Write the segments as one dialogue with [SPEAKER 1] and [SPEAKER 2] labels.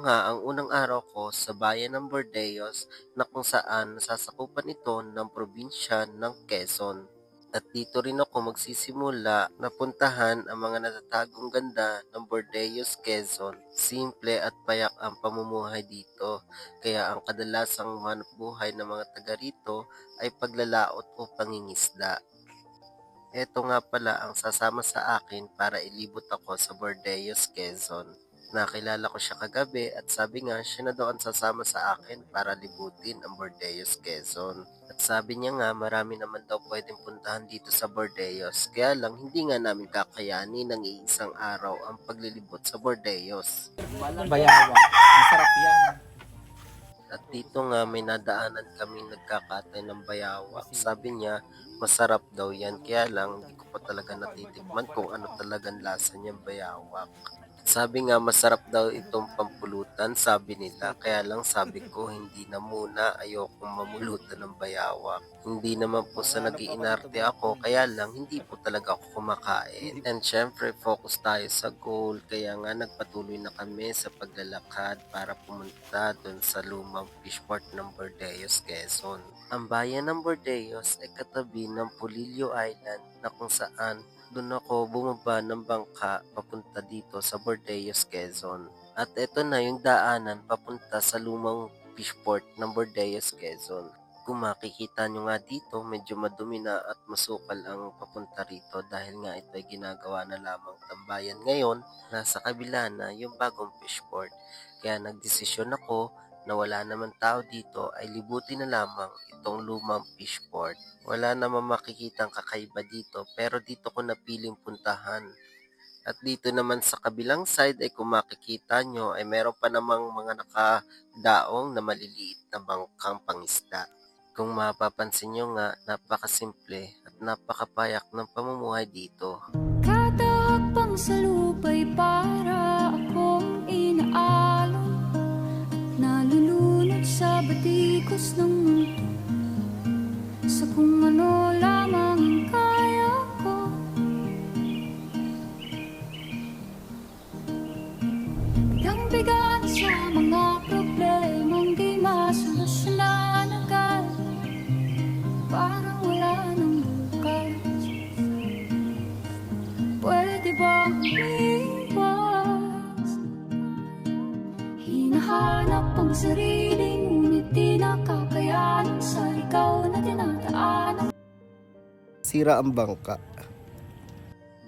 [SPEAKER 1] nga ang unang araw ko sa bayan ng Bordeos na kung saan nasasakupan ito ng probinsya ng Quezon. At dito rin ako magsisimula na puntahan ang mga natatagong ganda ng Bordeos, Quezon. Simple at payak ang pamumuhay dito, kaya ang kadalasang hanap buhay ng mga taga rito ay paglalaot o pangingisda. Ito nga pala ang sasama sa akin para ilibot ako sa Bordeos, Quezon. Nakilala ko siya kagabi at sabi nga siya na daw ang sasama sa akin para libutin ang Bordeos, Quezon. At sabi niya nga marami naman daw pwedeng puntahan dito sa Bordeos. Kaya lang hindi nga namin kakayanin ng iisang araw ang paglilibot sa Bordeos.
[SPEAKER 2] Bayawa. Masarap yan.
[SPEAKER 1] At dito nga may nadaanan kami nagkakatay ng bayawak. Sabi niya masarap daw yan kaya lang hindi ko pa talaga natitikman kung ano talagang lasa niyang bayawak. Sabi nga masarap daw itong pampulutan, sabi nila. Kaya lang sabi ko hindi na muna ayokong mamulutan ng bayawak. Hindi naman po sa nagiinarte ako, kaya lang hindi po talaga ako kumakain. And syempre focus tayo sa goal, kaya nga nagpatuloy na kami sa paglalakad para pumunta dun sa lumang fishport ng Bordeos, Quezon. Ang bayan ng Bordeos ay katabi ng Pulillo Island na kung saan doon ako bumaba ng bangka papunta dito sa Bordeos, Quezon. At ito na yung daanan papunta sa lumang fishport ng Bordeos, Quezon. Kung makikita nyo nga dito, medyo madumi na at masukal ang papunta rito dahil nga ito ay ginagawa na lamang tambayan ngayon. Nasa kabila na yung bagong fishport. Kaya nagdesisyon ako na wala naman tao dito ay libutin na lamang itong lumang fishport. Wala naman makikitang kakaiba dito pero dito ko napiling puntahan. At dito naman sa kabilang side ay kung makikita nyo ay meron pa namang mga nakadaong na maliliit na bangkang pangisda. Kung mapapansin nyo nga, napakasimple at napakapayak ng pamumuhay dito.
[SPEAKER 3] Kada Umiwas? Hinahanap ang sarili Ngunit di nakakayanan Sa ikaw na dinadaanan
[SPEAKER 1] Sira ang bangka.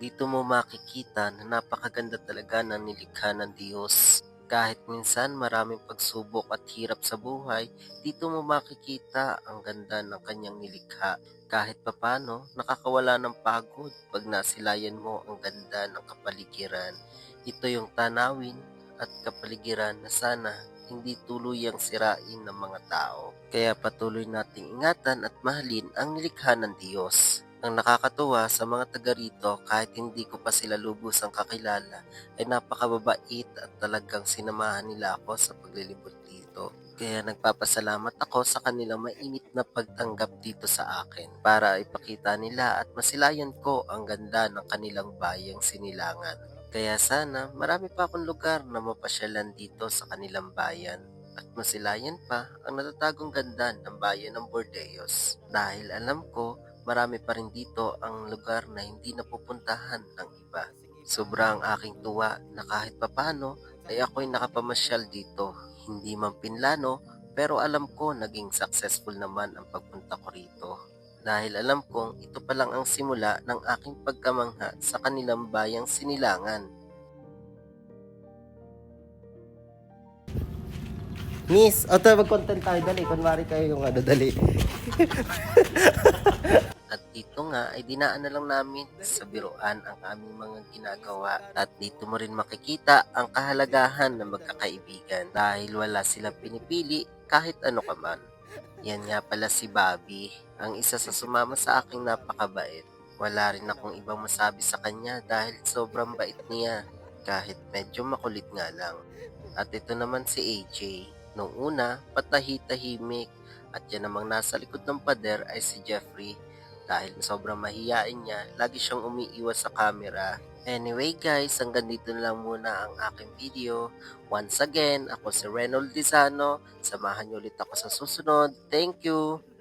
[SPEAKER 1] Dito mo makikita na napakaganda talaga ng nilikha ng Diyos. Kahit minsan maraming pagsubok at hirap sa buhay, dito mo makikita ang ganda ng kanyang nilikha. Kahit papano, nakakawala ng pagod pag nasilayan mo ang ganda ng kapaligiran. Ito yung tanawin at kapaligiran na sana hindi tuluyang sirain ng mga tao. Kaya patuloy nating ingatan at mahalin ang nilikha ng Diyos. Ang nakakatuwa sa mga taga rito kahit hindi ko pa sila lubusang kakilala ay napakababait at talagang sinamahan nila ako sa paglilibot dito. Kaya nagpapasalamat ako sa kanilang mainit na pagtanggap dito sa akin para ipakita nila at masilayan ko ang ganda ng kanilang bayang sinilangan. Kaya sana marami pa akong lugar na mapasyalan dito sa kanilang bayan at masilayan pa ang natatagong ganda ng bayan ng Bordeos dahil alam ko marami pa rin dito ang lugar na hindi napupuntahan ng iba. Sobrang aking tuwa na kahit papano ay ako'y nakapamasyal dito. Hindi man pinlano pero alam ko naging successful naman ang pagpunta ko rito. Dahil alam kong ito pa lang ang simula ng aking pagkamangha sa kanilang bayang sinilangan. Miss, o to mag-content tayo dali. Kunwari kayo yung ano dali. At dito nga ay dinaan na lang namin sa biruan ang aming mga ginagawa. At dito mo rin makikita ang kahalagahan ng magkakaibigan dahil wala silang pinipili kahit ano ka man. Yan nga pala si Bobby, ang isa sa sumama sa aking napakabait. Wala rin akong ibang masabi sa kanya dahil sobrang bait niya kahit medyo makulit nga lang. At ito naman si AJ. Nung una, patahi-tahimik at yan namang nasa likod ng pader ay si Jeffrey dahil sobrang mahiyain niya, lagi siyang umiiwas sa camera Anyway guys, hanggang dito na lang muna ang aking video. Once again, ako si Reynold Dizano. Samahan niyo ulit ako sa susunod. Thank you!